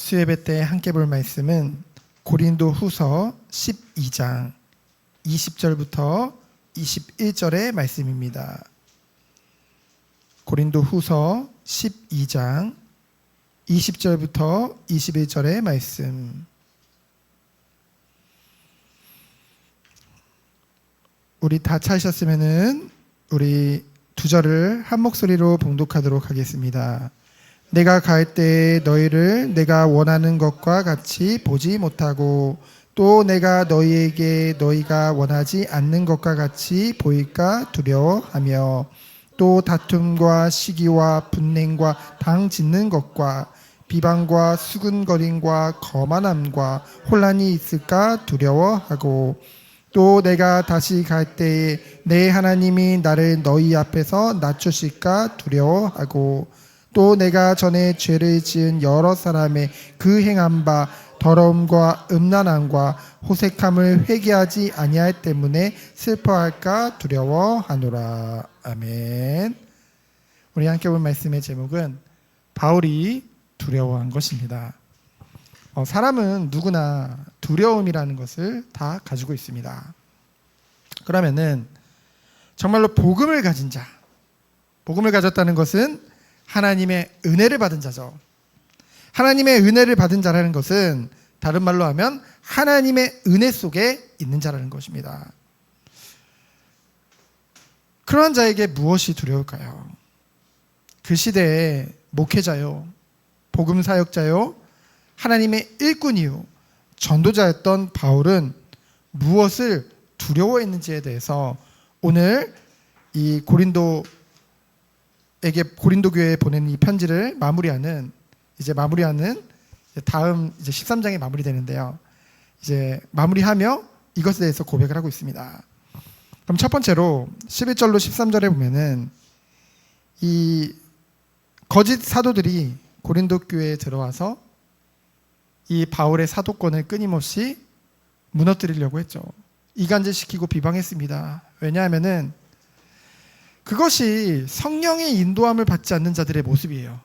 수예배 때 함께 볼 말씀은 고린도 후서 12장 20절부터 21절의 말씀입니다. 고린도 후서 12장 20절부터 21절의 말씀. 우리 다 찾으셨으면은 우리 두 절을 한 목소리로 봉독하도록 하겠습니다. 내가 갈 때 너희를 내가 원하는 것과 같이 보지 못하고 또 내가 너희에게 너희가 원하지 않는 것과 같이 보일까 두려워하며 또 다툼과 시기와 분냉과 당 짓는 것과 비방과 수근거림과 거만함과 혼란이 있을까 두려워하고 또 내가 다시 갈 때에 내 하나님이 나를 너희 앞에서 낮추실까 두려워하고 또 내가 전에 죄를 지은 여러 사람의 그 행한 바 더러움과 음란함과 호색함을 회개하지 아니할 때문에 슬퍼할까 두려워하노라 아멘. 우리 함께 본 말씀의 제목은 바울이 두려워한 것입니다. 어, 사람은 누구나 두려움이라는 것을 다 가지고 있습니다. 그러면은 정말로 복음을 가진 자, 복음을 가졌다는 것은 하나님의 은혜를 받은 자죠. 하나님의 은혜를 받은 자라는 것은 다른 말로 하면 하나님의 은혜 속에 있는 자라는 것입니다. 그러한 자에게 무엇이 두려울까요? 그 시대에 목회자요, 복음 사역자요, 하나님의 일꾼이요, 전도자였던 바울은 무엇을 두려워했는지에 대해서 오늘 이 고린도 에게 고린도 교회에 보낸 이 편지를 마무리하는 이제 마무리하는 다음 이제 13장에 마무리되는데요. 이제 마무리하며 이것에 대해서 고백을 하고 있습니다. 그럼 첫 번째로 11절로 13절에 보면은 이 거짓 사도들이 고린도 교회에 들어와서 이 바울의 사도권을 끊임없이 무너뜨리려고 했죠. 이간질시키고 비방했습니다. 왜냐하면은 그것이 성령의 인도함을 받지 않는 자들의 모습이에요.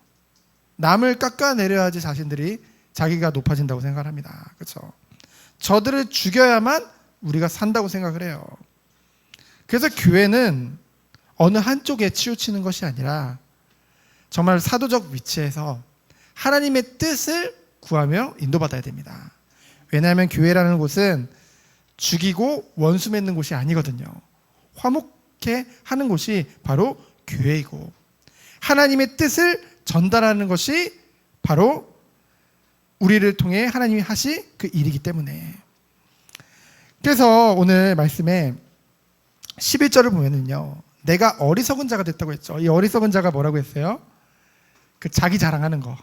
남을 깎아내려야지 자신들이 자기가 높아진다고 생각을 합니다. 그렇죠? 저들을 죽여야만 우리가 산다고 생각을 해요. 그래서 교회는 어느 한쪽에 치우치는 것이 아니라 정말 사도적 위치에서 하나님의 뜻을 구하며 인도받아야 됩니다. 왜냐하면 교회라는 곳은 죽이고 원수 맺는 곳이 아니거든요. 화목 해 하는 곳이 바로 교회이고 하나님의 뜻을 전달하는 것이 바로 우리를 통해 하나님이 하시 그 일이기 때문에 그래서 오늘 말씀에 11절을 보면은요. 내가 어리석은 자가 됐다고 했죠. 이 어리석은 자가 뭐라고 했어요? 그 자기 자랑하는 거.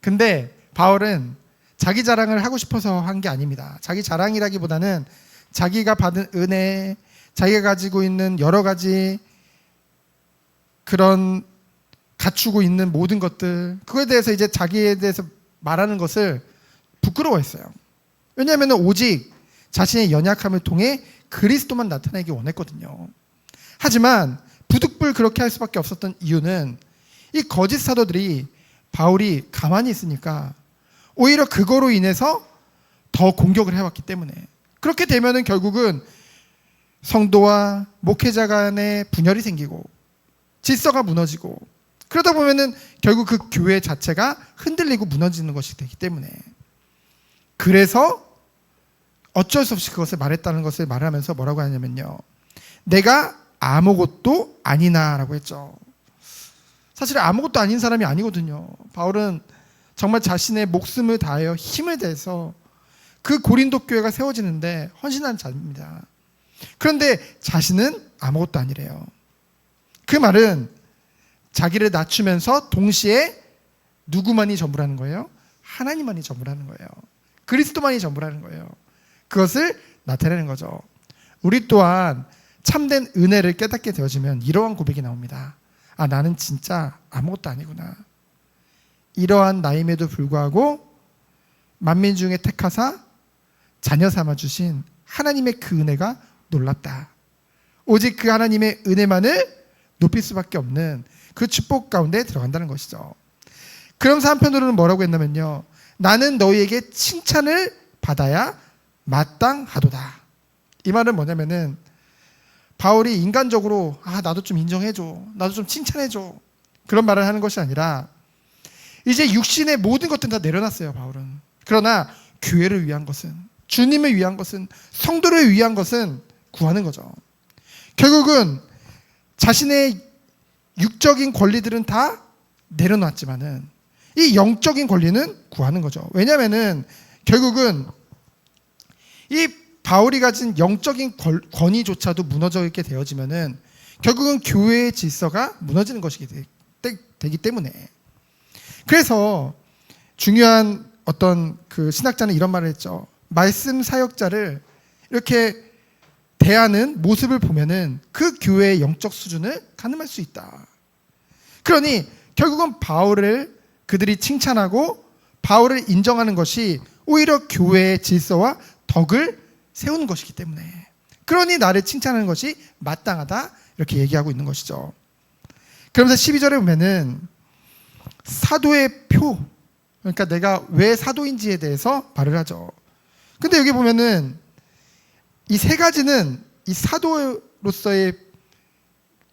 근데 바울은 자기 자랑을 하고 싶어서 한 게 아닙니다. 자기 자랑이라기보다는 자기가 받은 은혜, 자기가 가지고 있는 여러 가지 그런 갖추고 있는 모든 것들, 그거에 대해서 이제 자기에 대해서 말하는 것을 부끄러워했어요. 왜냐하면 오직 자신의 연약함을 통해 그리스도만 나타내기 원했거든요. 하지만 부득불 그렇게 할 수밖에 없었던 이유는 이 거짓 사도들이 바울이 가만히 있으니까 오히려 그거로 인해서 더 공격을 해왔기 때문에 그렇게 되면은 결국은 성도와 목회자 간의 분열이 생기고 질서가 무너지고 그러다 보면은 결국 그 교회 자체가 흔들리고 무너지는 것이 되기 때문에 그래서 어쩔 수 없이 그것을 말했다는 것을 말하면서 뭐라고 하냐면요. 내가 아무것도 아니나라고 했죠. 사실 아무것도 아닌 사람이 아니거든요. 바울은 정말 자신의 목숨을 다하여 힘을 대서 그 고린도 교회가 세워지는데 헌신한 자입니다. 그런데 자신은 아무것도 아니래요. 그 말은 자기를 낮추면서 동시에 누구만이 전부라는 거예요? 하나님만이 전부라는 거예요. 그리스도만이 전부라는 거예요. 그것을 나타내는 거죠. 우리 또한 참된 은혜를 깨닫게 되어지면 이러한 고백이 나옵니다. 아, 나는 진짜 아무것도 아니구나. 이러한 나임에도 불구하고 만민 중에 택하사 자녀 삼아 주신 하나님의 그 은혜가 놀랍다. 오직 그 하나님의 은혜만을 높일 수밖에 없는 그 축복 가운데 들어간다는 것이죠. 그러면서 한편으로는 뭐라고 했냐면요. 나는 너희에게 칭찬을 받아야 마땅하도다. 이 말은 뭐냐면은 바울이 인간적으로 아 나도 좀 인정해줘, 나도 좀 칭찬해줘 그런 말을 하는 것이 아니라 이제 육신의 모든 것들은 다 내려놨어요 바울은. 그러나 교회를 위한 것은 주님을 위한 것은 성도를 위한 것은 구하는 거죠. 결국은 자신의 육적인 권리들은 다 내려놨지만은 이 영적인 권리는 구하는 거죠. 왜냐하면은 결국은 이 바울이 가진 영적인 권- 권위조차도 무너져 있게 되어지면은 결국은 교회의 질서가 무너지는 때- 되기 때문에 그래서 중요한 어떤 그 신학자는 이런 말을 했죠. 말씀 사역자를 이렇게 대하는 모습을 보면은 그 교회의 영적 수준을 가늠할 수 있다. 그러니 결국은 바울을 그들이 칭찬하고 바울을 인정하는 것이 오히려 교회의 질서와 덕을 세우는 것이기 때문에 그러니 나를 칭찬하는 것이 마땅하다 이렇게 얘기하고 있는 것이죠. 그러면서 12절에 보면은 사도의 표 그러니까 내가 왜 사도인지에 대해서 말을 하죠. 근데 여기 보면은 이 세 가지는 이 사도로서의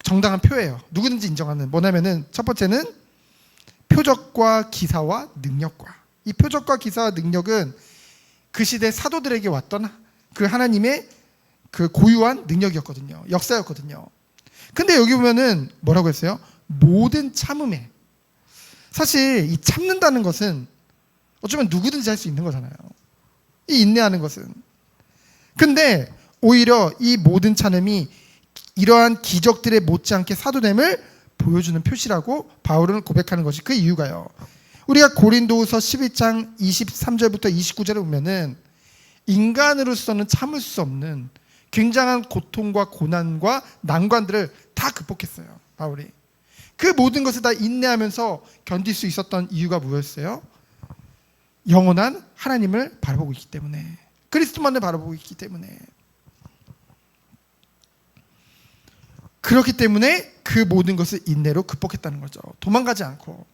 정당한 표예요. 누구든지 인정하는 뭐냐면은 첫 번째는 표적과 기사와 능력과 이 표적과 기사와 능력은 그 시대 사도들에게 왔던 그 하나님의 그 고유한 능력이었거든요. 역사였거든요. 근데 여기 보면은 뭐라고 했어요? 모든 참음에 사실 이 참는다는 것은 어쩌면 누구든지 할 수 있는 거잖아요. 이 인내하는 것은. 근데 오히려 이 모든 참음이 이러한 기적들에 못지않게 사도됨을 보여주는 표시라고 바울은 고백하는 것이 그 이유가요. 우리가 고린도후서 11장 23절부터 29절에 보면은 인간으로서는 참을 수 없는 굉장한 고통과 고난과 난관들을 다 극복했어요. 바울이. 그 모든 것을 다 인내하면서 견딜 수 있었던 이유가 뭐였어요? 영원한 하나님을 바라보고 있기 때문에 그리스도만을 바라보고 있기 때문에 그렇기 때문에 그 모든 것을 인내로 극복했다는 거죠. 도망가지 않고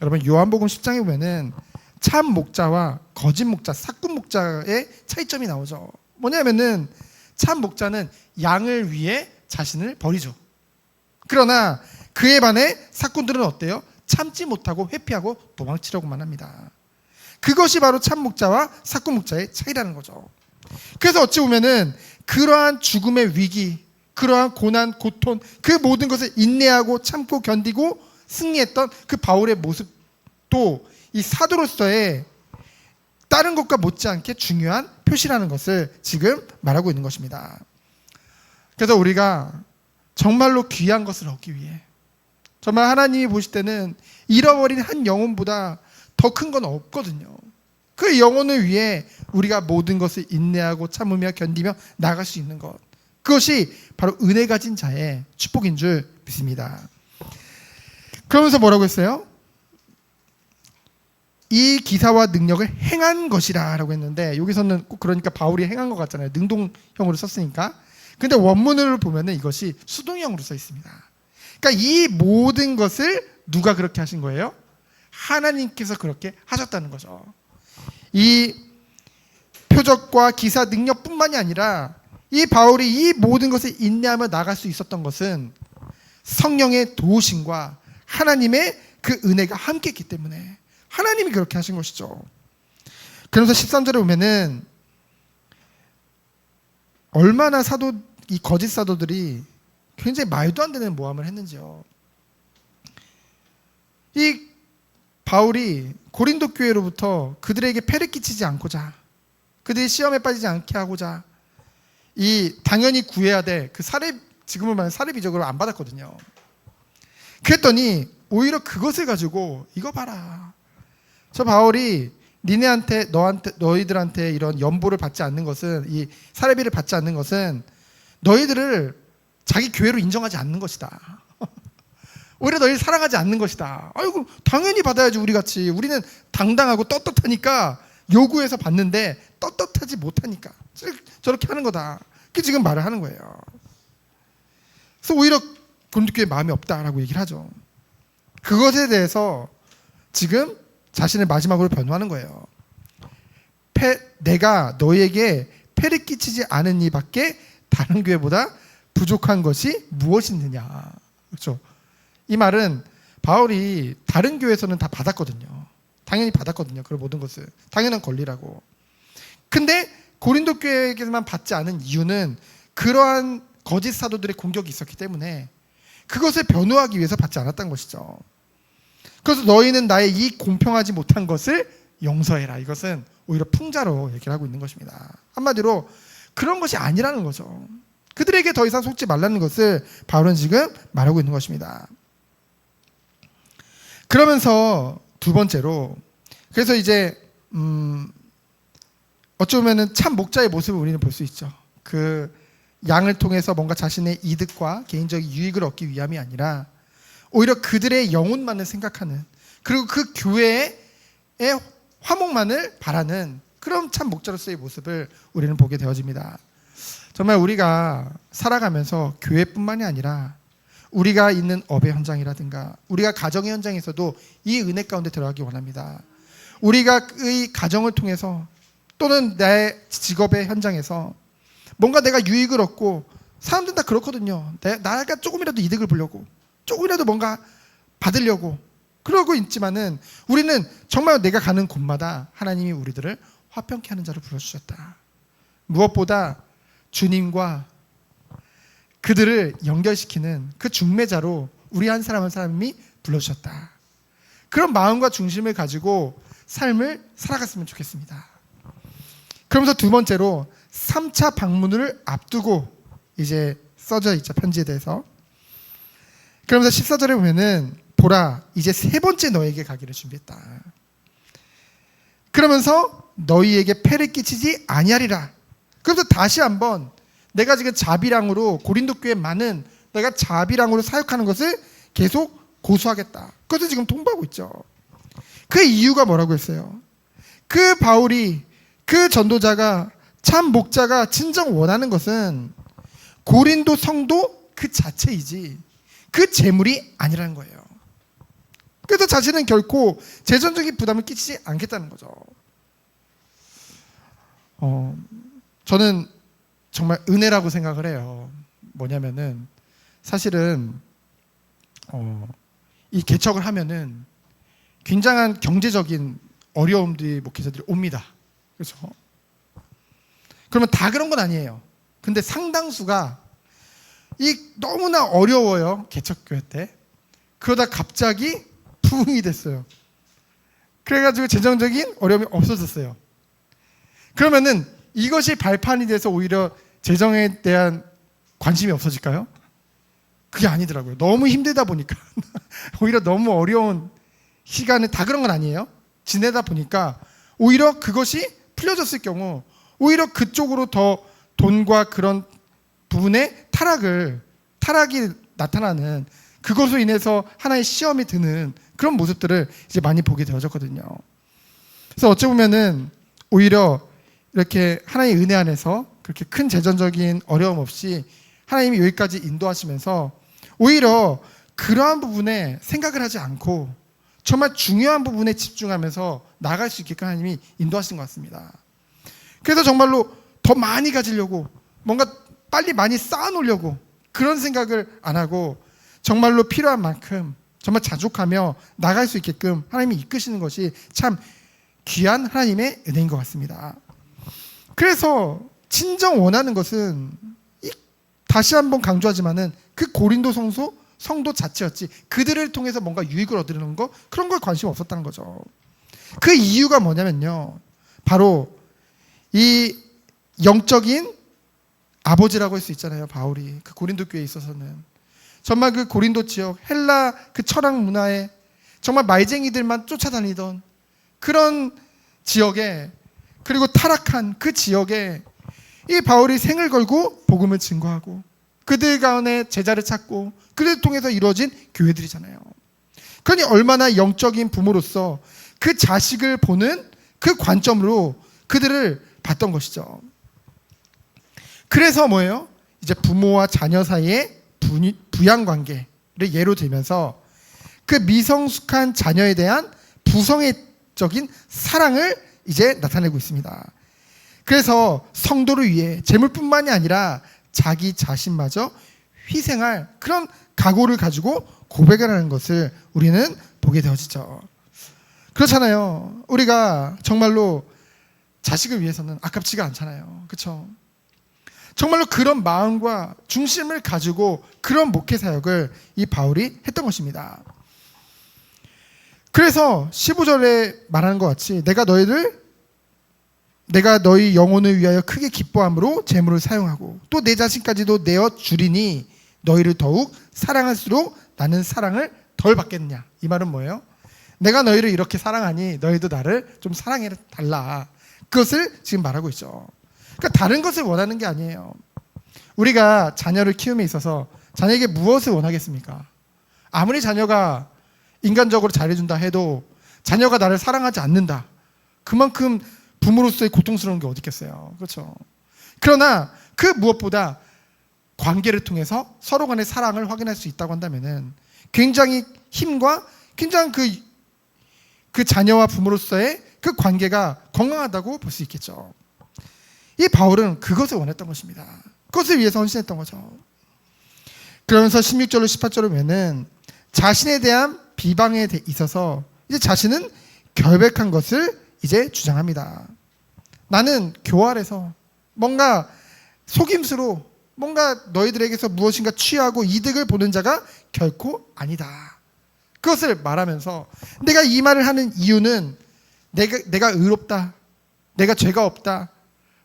여러분 요한복음 10장에 보면은 참 목자와 거짓 목자, 사꾼 목자의 차이점이 나오죠. 뭐냐면은 참 목자는 양을 위해 자신을 버리죠. 그러나 그에 반해 사꾼들은 어때요? 참지 못하고 회피하고 도망치려고만 합니다. 그것이 바로 참 목자와 사꾼 목자의 차이라는 거죠. 그래서 어찌 보면은 그러한 죽음의 위기, 그러한 고난, 고통, 그 모든 것을 인내하고 참고 견디고 승리했던 그 바울의 모습도 이 사도로서의 다른 것과 못지않게 중요한 표시라는 것을 지금 말하고 있는 것입니다. 그래서 우리가 정말로 귀한 것을 얻기 위해 정말 하나님이 보실 때는 잃어버린 한 영혼보다 더 큰 건 없거든요. 그 영혼을 위해 우리가 모든 것을 인내하고 참으며 견디며 나갈 수 있는 것. 그것이 바로 은혜 가진 자의 축복인 줄 믿습니다. 그러면서 뭐라고 했어요? 이 기사와 능력을 행한 것이라라고 했는데 여기서는 꼭 그러니까 바울이 행한 것 같잖아요. 능동형으로 썼으니까. 근데 원문을 보면은 이것이 수동형으로 써 있습니다. 그러니까 이 모든 것을 누가 그렇게 하신 거예요? 하나님께서 그렇게 하셨다는 거죠. 이 표적과 기사 능력뿐만이 아니라 이 바울이 이 모든 것을 인내하며 나갈 수 있었던 것은 성령의 도우심과 하나님의 그 은혜가 함께 했기 때문에 하나님이 그렇게 하신 것이죠. 그러면서 13절에 보면은 얼마나 사도 이 거짓 사도들이 굉장히 말도 안 되는 모함을 했는지요. 이 바울이 고린도 교회로부터 그들에게 패를 끼치지 않고자 그들이 시험에 빠지지 않게 하고자 이 당연히 구해야 될 그 사례 지금은 말하는 사례 비적으로 안 받았거든요. 그랬더니 오히려 그것을 가지고 이거 봐라. 저 바울이 니네한테 너한테 너희들한테 이런 연보를 받지 않는 것은 이 사례비를 받지 않는 것은 너희들을 자기 교회로 인정하지 않는 것이다. 오히려 너희를 사랑하지 않는 것이다. 아이고 당연히 받아야지 우리 같이 우리는 당당하고 떳떳하니까 요구해서 받는데 떳떳하지 못하니까 저렇게 하는 거다. 그 지금 말을 하는 거예요. 그래서 오히려 고린도교회 마음이 없다라고 얘기를 하죠. 그것에 대해서 지금 자신을 마지막으로 변호하는 거예요. 패, 내가 너에게 패를 끼치지 않은 이밖에 다른 교회보다 부족한 것이 무엇이느냐. 그렇죠. 이 말은 바울이 다른 교회에서는 다 받았거든요. 당연히 받았거든요. 그 모든 것을 당연한 권리라고. 근데 고린도 교회에게만 받지 않은 이유는 그러한 거짓 사도들의 공격이 있었기 때문에 그것을 변호하기 위해서 받지 않았던 것이죠. 그래서 너희는 나의 이 공평하지 못한 것을 용서해라. 이것은 오히려 풍자로 얘기를 하고 있는 것입니다. 한마디로 그런 것이 아니라는 거죠. 그들에게 더 이상 속지 말라는 것을 바울은 지금 말하고 있는 것입니다. 그러면서 두 번째로 그래서 이제 음 어쩌면은 참 목자의 모습을 우리는 볼 수 있죠. 그 양을 통해서 뭔가 자신의 이득과 개인적 유익을 얻기 위함이 아니라 오히려 그들의 영혼만을 생각하는 그리고 그 교회의 화목만을 바라는 그런 참 목자로서의 모습을 우리는 보게 되어집니다. 정말 우리가 살아가면서 교회뿐만이 아니라 우리가 있는 업의 현장이라든가 우리가 가정의 현장에서도 이 은혜 가운데 들어가기 원합니다. 우리가 이 가정을 통해서 또는 내 직업의 현장에서 뭔가 내가 유익을 얻고 사람들은 다 그렇거든요. 내, 나가 조금이라도 이득을 보려고 조금이라도 뭔가 받으려고 그러고 있지만은 우리는 정말 내가 가는 곳마다 하나님이 우리들을 화평케 하는 자로 불러주셨다. 무엇보다 주님과 그들을 연결시키는 그 중매자로 우리 한 사람 한 사람이 불러주셨다. 그런 마음과 중심을 가지고 삶을 살아갔으면 좋겠습니다. 그러면서 두 번째로 3차 방문을 앞두고 이제 써져 있죠. 편지에 대해서. 그러면서 14절에 보면은 보라 이제 세 번째 너에게 가기를 준비했다. 그러면서 너희에게 패를 끼치지 아니하리라. 그래서 다시 한번 내가 지금 자비랑으로 고린도 교회 많은 내가 자비랑으로 사역하는 것을 계속 고수하겠다. 그것을 지금 통보하고 있죠. 그 이유가 뭐라고 했어요? 그 바울이 그 전도자가 참 목자가 진정 원하는 것은 고린도 성도 그 자체이지 그 재물이 아니라는 거예요. 그래서 자신은 결코 재정적인 부담을 끼치지 않겠다는 거죠. 어, 저는 정말 은혜라고 생각을 해요. 뭐냐면은 사실은 어, 이 개척을 하면은 굉장한 경제적인 어려움들이 목회자들이 옵니다. 그렇죠? 그러면 다 그런 건 아니에요. 근데 상당수가 이 너무나 어려워요. 개척교회 때. 그러다 갑자기 부흥이 됐어요. 그래가지고 재정적인 어려움이 없어졌어요. 그러면은 이것이 발판이 돼서 오히려 재정에 대한 관심이 없어질까요? 그게 아니더라고요. 너무 힘들다 보니까 오히려 너무 어려운 시간을 다 그런 건 아니에요. 지내다 보니까 오히려 그것이 풀려졌을 경우 오히려 그쪽으로 더 돈과 그런 부분에 타락을 타락이 나타나는 그것으로 인해서 하나의 시험이 드는 그런 모습들을 이제 많이 보게 되어졌거든요. 그래서 어찌 보면은 오히려 이렇게 하나의 은혜 안에서 그렇게 큰 재정적인 어려움 없이 하나님이 여기까지 인도하시면서 오히려 그러한 부분에 생각을 하지 않고 정말 중요한 부분에 집중하면서 나갈 수 있게끔 하나님이 인도하신 것 같습니다. 그래서 정말로 더 많이 가지려고 뭔가 빨리 많이 쌓아놓으려고 그런 생각을 안 하고 정말로 필요한 만큼 정말 자족하며 나갈 수 있게끔 하나님이 이끄시는 것이 참 귀한 하나님의 은혜인 것 같습니다. 그래서 진정 원하는 것은 다시 한번 강조하지만은 그 고린도 성소 성도 자체였지 그들을 통해서 뭔가 유익을 얻으려는 거 그런 걸 관심 없었다는 거죠. 그 이유가 뭐냐면요. 바로 이 영적인 아버지라고 할 수 있잖아요. 바울이 그 고린도 교회에 있어서는 정말 그 고린도 지역 헬라 그 철학 문화에 정말 말쟁이들만 쫓아다니던 그런 지역에 그리고 타락한 그 지역에 이 바울이 생을 걸고 복음을 증거하고 그들 가운데 제자를 찾고 그들을 통해서 이루어진 교회들이잖아요. 그러니 얼마나 영적인 부모로서 그 자식을 보는 그 관점으로 그들을 봤던 것이죠. 그래서 뭐예요? 이제 부모와 자녀 사이의 부양 관계를 예로 들면서 그 미성숙한 자녀에 대한 부성의 적인 사랑을 이제 나타내고 있습니다. 그래서 성도를 위해 재물뿐만이 아니라 자기 자신마저 희생할 그런 각오를 가지고 고백을 하는 것을 우리는 보게 되어지죠. 그렇잖아요. 우리가 정말로 자식을 위해서는 아깝지가 않잖아요. 그렇죠? 정말로 그런 마음과 중심을 가지고 그런 목회 사역을 이 바울이 했던 것입니다. 그래서 15절에 말하는 것 같이 내가 너희를 내가 너희 영혼을 위하여 크게 기뻐함으로 재물을 사용하고 또 내 자신까지도 내어 주리니 너희를 더욱 사랑할수록 나는 사랑을 덜 받겠느냐 이 말은 뭐예요? 내가 너희를 이렇게 사랑하니 너희도 나를 좀 사랑해 달라 그것을 지금 말하고 있죠. 그러니까 다른 것을 원하는 게 아니에요. 우리가 자녀를 키움에 있어서 자녀에게 무엇을 원하겠습니까? 아무리 자녀가 인간적으로 잘해준다 해도 자녀가 나를 사랑하지 않는다. 그만큼 부모로서의 고통스러운 게 어디 있겠어요. 그렇죠. 그러나 그 무엇보다 관계를 통해서 서로 간의 사랑을 확인할 수 있다고 한다면은 굉장히 힘과 굉장히 그, 그 자녀와 부모로서의 그 관계가 건강하다고 볼 수 있겠죠. 이 바울은 그것을 원했던 것입니다. 그것을 위해서 헌신했던 거죠. 그러면서 16절로 18절을 보면은 자신에 대한 비방에 대- 있어서 이제 자신은 결백한 것을 이제 주장합니다. 나는 교활해서 뭔가 속임수로 뭔가 너희들에게서 무엇인가 취하고 이득을 보는 자가 결코 아니다. 그것을 말하면서 내가 이 말을 하는 이유는 내가 내가 의롭다. 내가 죄가 없다.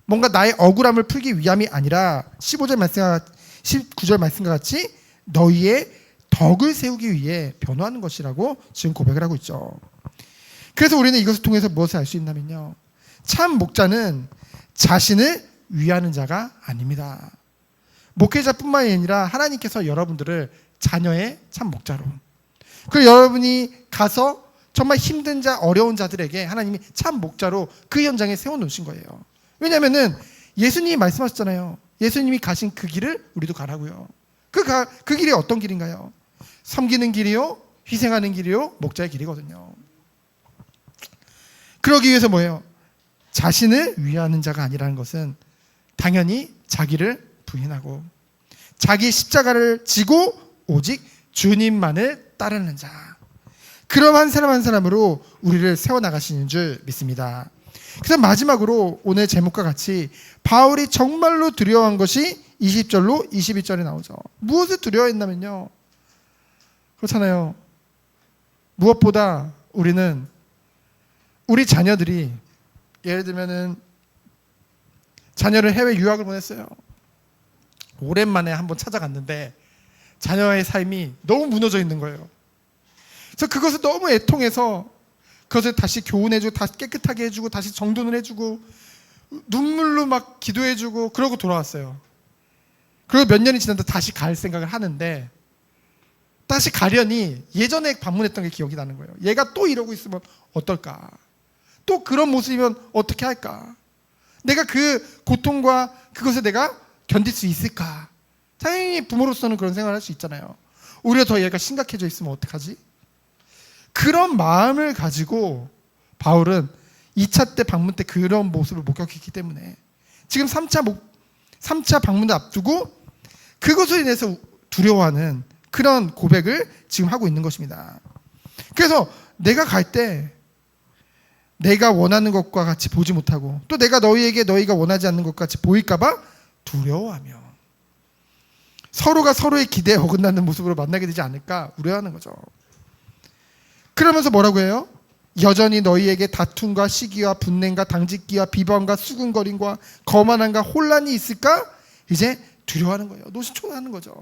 뭔가 나의 억울함을 풀기 위함이 아니라 15절 말씀과 19절 말씀과 같이 너희의 덕을 세우기 위해 변호하는 것이라고 지금 고백을 하고 있죠. 그래서 우리는 이것을 통해서 무엇을 알 수 있냐면요. 참 목자는 자신을 위하는 자가 아닙니다. 목회자뿐만이 아니라 하나님께서 여러분들을 자녀의 참 목자로 그리고 여러분이 가서 정말 힘든 자, 어려운 자들에게 하나님이 참 목자로 그 현장에 세워놓으신 거예요. 왜냐하면은 예수님이 말씀하셨잖아요. 예수님이 가신 그 길을 우리도 가라고요. 그, 가, 그 길이 어떤 길인가요? 섬기는 길이요, 희생하는 길이요, 목자의 길이거든요. 그러기 위해서 뭐예요? 자신을 위하는 자가 아니라는 것은 당연히 자기를 부인하고 자기 십자가를 지고 오직 주님만을 따르는 자. 그럼 한 사람 한 사람으로 우리를 세워 나가시는 줄 믿습니다. 그래서 마지막으로 오늘 제목과 같이 바울이 정말로 두려워한 것이 20절로 22절에 나오죠. 무엇을 두려워했냐면요. 그렇잖아요. 무엇보다 우리는 우리 자녀들이 예를 들면은 자녀를 해외 유학을 보냈어요. 오랜만에 한번 찾아갔는데 자녀의 삶이 너무 무너져 있는 거예요. 그래서 그것을 너무 애통해서 그것을 다시 교훈해주고 다시 깨끗하게 해주고 다시 정돈을 해주고 눈물로 막 기도해주고 그러고 돌아왔어요. 그리고 몇 년이 지났다 다시 갈 생각을 하는데 다시 가려니 예전에 방문했던 게 기억이 나는 거예요. 얘가 또 이러고 있으면 어떨까? 또 그런 모습이면 어떻게 할까? 내가 그 고통과 그것을 내가 견딜 수 있을까? 당연히 부모로서는 그런 생각을 할 수 있잖아요. 오히려 더 얘가 심각해져 있으면 어떡하지? 그런 마음을 가지고 바울은 2차 때 방문 때 그런 모습을 목격했기 때문에 지금 3차 목 3차 방문을 앞두고 그것으로 인해서 두려워하는 그런 고백을 지금 하고 있는 것입니다. 그래서 내가 갈 때 내가 원하는 것과 같이 보지 못하고 또 내가 너희에게 너희가 원하지 않는 것 같이 보일까봐 두려워하며 서로가 서로의 기대에 어긋나는 모습으로 만나게 되지 않을까 우려하는 거죠. 그러면서 뭐라고 해요? 여전히 너희에게 다툼과 시기와 분냉과 당짓기와 비방과 수군거림과 거만함과 혼란이 있을까? 이제 두려워하는 거예요. 노심초사하는 거죠.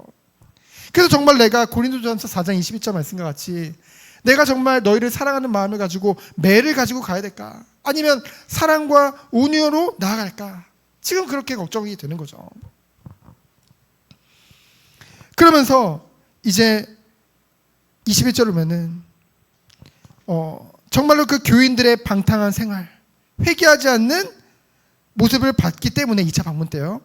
그래서 정말 내가 고린도전서 4장 22절 말씀과 같이 내가 정말 너희를 사랑하는 마음을 가지고 매를 가지고 가야 될까? 아니면 사랑과 온유로 나아갈까? 지금 그렇게 걱정이 되는 거죠. 그러면서 이제 21절을 보면은 어, 정말로 그 교인들의 방탕한 생활, 회개하지 않는 모습을 봤기 때문에 2차 방문 때요.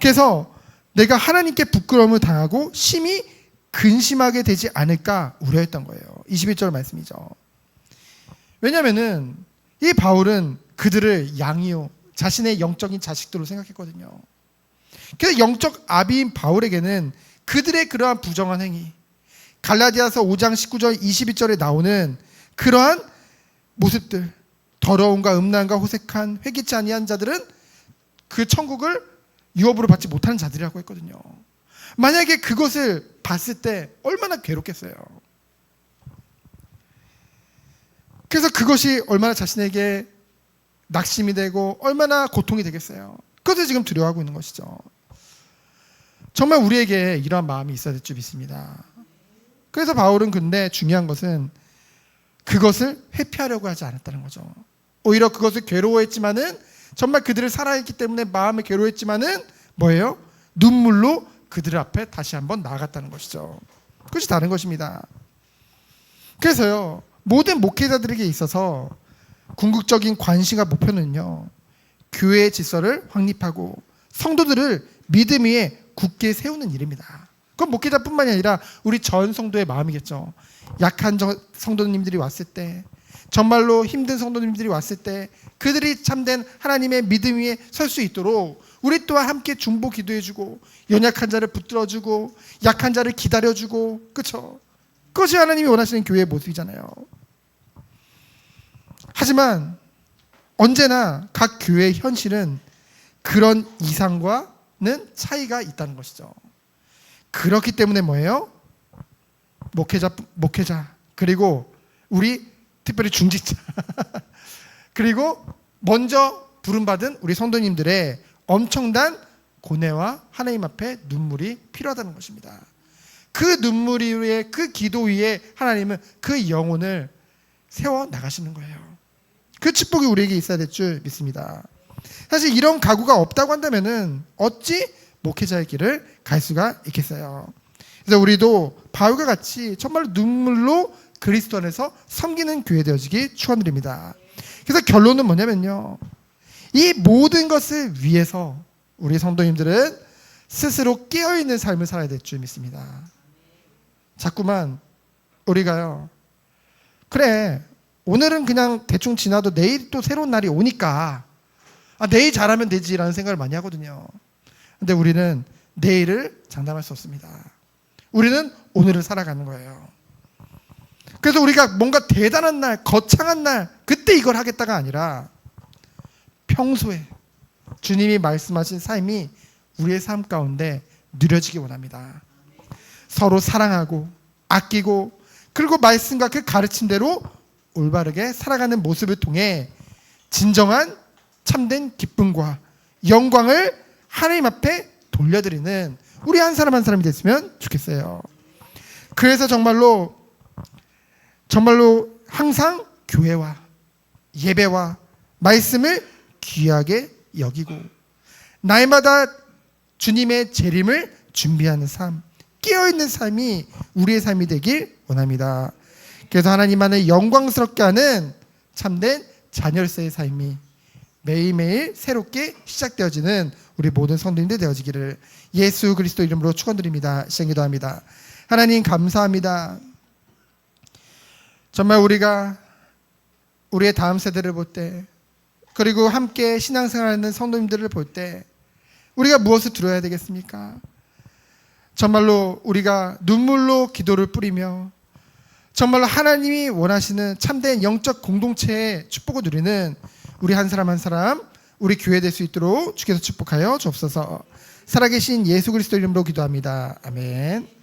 그래서 내가 하나님께 부끄러움을 당하고 심히 근심하게 되지 않을까 우려했던 거예요. 21절 말씀이죠. 왜냐면은 이 바울은 그들을 양이요 자신의 영적인 자식들로 생각했거든요. 그래서 영적 아비인 바울에게는 그들의 그러한 부정한 행위 갈라디아서 5장 19절 22절에 나오는 그러한 모습들 더러움과 음란과 호색한 회개치 아니한 자들은 그 천국을 유업으로 받지 못하는 자들이라고 했거든요. 만약에 그것을 봤을 때 얼마나 괴롭겠어요. 그래서 그것이 얼마나 자신에게 낙심이 되고 얼마나 고통이 되겠어요. 그것을 지금 두려워하고 있는 것이죠. 정말 우리에게 이러한 마음이 있어야 될 줄 믿습니다. 그래서 바울은 근데 중요한 것은 그것을 회피하려고 하지 않았다는 거죠. 오히려 그것을 괴로워했지만은 정말 그들을 살아있기 때문에 마음에 괴로워했지만은 뭐예요? 눈물로 그들 앞에 다시 한번 나아갔다는 것이죠. 그것이 다른 것입니다. 그래서요 모든 목회자들에게 있어서 궁극적인 관심과 목표는요 교회의 질서를 확립하고 성도들을 믿음 위에 굳게 세우는 일입니다. 그건 목회자뿐만이 아니라 우리 전 성도의 마음이겠죠. 약한 저- 성도님들이 왔을 때, 정말로 힘든 성도님들이 왔을 때, 그들이 참된 하나님의 믿음 위에 설 수 있도록 우리 또한 함께 중보 기도해주고 연약한 자를 붙들어주고 약한 자를 기다려주고 그렇죠. 그것이 하나님이 원하시는 교회의 모습이잖아요. 하지만 언제나 각 교회의 현실은 그런 이상과는 차이가 있다는 것이죠. 그렇기 때문에 뭐예요? 목회자, 목회자 그리고 우리 특별히 중직자 그리고 먼저 부름받은 우리 성도님들의 엄청난 고뇌와 하나님 앞에 눈물이 필요하다는 것입니다. 그 눈물 위에 그 기도 위에 하나님은 그 영혼을 세워 나가시는 거예요. 그 축복이 우리에게 있어야 될 줄 믿습니다. 사실 이런 가구가 없다고 한다면은 어찌 목회자의 길을 갈 수가 있겠어요. 그래서 우리도 바울과 같이 정말 눈물로 그리스도 안에서 섬기는 교회 되어지기 축원드립니다. 그래서 결론은 뭐냐면요. 이 모든 것을 위해서 우리 성도님들은 스스로 깨어 있는 삶을 살아야 될 줄 믿습니다. 자꾸만 우리가요. 그래. 오늘은 그냥 대충 지나도 내일 또 새로운 날이 오니까 아, 내일 잘하면 되지라는 생각을 많이 하거든요. 근데 우리는 내일을 장담할 수 없습니다. 우리는 오늘을 살아가는 거예요. 그래서 우리가 뭔가 대단한 날, 거창한 날, 그때 이걸 하겠다가 아니라 평소에 주님이 말씀하신 삶이 우리의 삶 가운데 누려지기 원합니다. 서로 사랑하고 아끼고 그리고 말씀과 그 가르침대로 올바르게 살아가는 모습을 통해 진정한 참된 기쁨과 영광을 하나님 앞에 돌려드리는 우리 한 사람 한 사람이 됐으면 좋겠어요. 그래서 정말로 정말로 항상 교회와 예배와 말씀을 귀하게 여기고 날마다 주님의 재림을 준비하는 삶, 깨어있는 삶이 우리의 삶이 되길 원합니다. 그래서 하나님 안을 영광스럽게 하는 참된 자녀로서의 삶이 매일매일 새롭게 시작되어지는 우리 모든 성도님들 되어지기를 예수 그리스도 이름으로 축원드립니다. 시행기도 합니다. 하나님 감사합니다. 정말 우리가 우리의 다음 세대를 볼 때 그리고 함께 신앙생활하는 성도님들을 볼 때 우리가 무엇을 들어야 되겠습니까? 정말로 우리가 눈물로 기도를 뿌리며 정말로 하나님이 원하시는 참된 영적 공동체의 축복을 누리는 우리 한 사람 한 사람 우리 교회 될 수 있도록 주께서 축복하여 주옵소서. 살아계신 예수 그리스도 이름으로 기도합니다. 아멘.